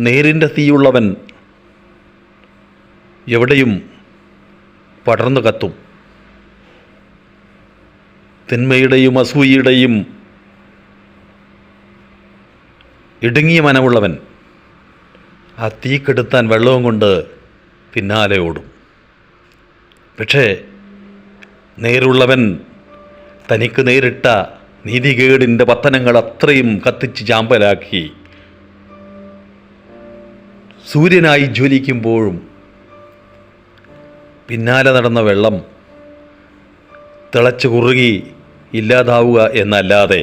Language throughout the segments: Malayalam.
നേരിന്റെ തീയുള്ളവൻ എവിടെയും പടർന്നു കത്തും. തിന്മയുടെയും അസൂയയുടെയും ഇടുങ്ങിയ മനമുള്ളവൻ ആ തീ കെടുത്താൻ വെള്ളവും കൊണ്ട് പിന്നാലെ ഓടും. പക്ഷേ നേരുള്ളവൻ തനിക്ക് നേരിട്ട നീതികേടിന്റെ പത്തനങ്ങൾ അത്രയും കത്തിച്ച് ചാമ്പലാക്കി സൂര്യനായി ജ്വലിക്കുമ്പോഴും പിന്നാലെ നടന്ന വെള്ളം തിളച്ചു കുറുകി ഇല്ലാതാവുക എന്നല്ലാതെ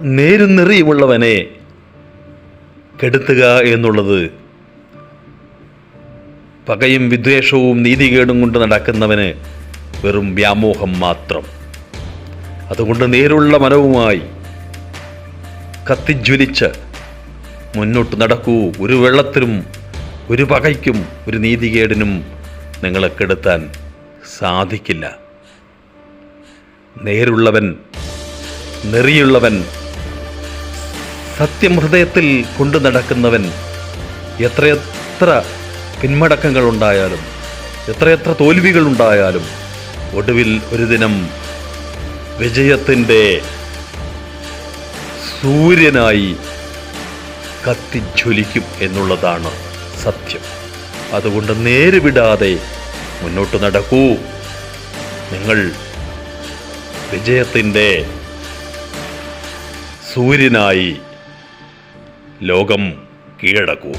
നേരും നിറയുമുള്ളവനെ കെടുത്തുക എന്നുള്ളത് പകയും വിദ്വേഷവും നീതികേടും കൊണ്ട് നടക്കുന്നവന് വെറും വ്യാമോഹം മാത്രം. അതുകൊണ്ട് നേരുള്ള മനവുമായി കത്തിജ്വലിച്ച് മുന്നോട്ട് നടക്കൂ. ഒരു വെള്ളത്തിനും ഒരു പകയ്ക്കും ഒരു നീതികേടിനും നിങ്ങളെ കെടുത്താൻ സാധിക്കില്ല. നേരുള്ളവൻ നെറിയുള്ളവൻ സത്യം ഹൃദയത്തിൽ കൊണ്ടു നടക്കുന്നവൻ എത്രയെത്ര പിന്മടക്കങ്ങളുണ്ടായാലും എത്രയെത്ര തോൽവികളുണ്ടായാലും ഒടുവിൽ ഒരു ദിനം വിജയത്തിന്റെ സൂര്യനായി കത്തിജ്വലിക്കും എന്നുള്ളതാണ് സത്യം. അതുകൊണ്ട് നേരുവിടാതെ മുന്നോട്ട് നടക്കൂ. നിങ്ങൾ വിജയത്തിന്റെ സൂര്യനായി ലോകം കീഴടക്കൂ.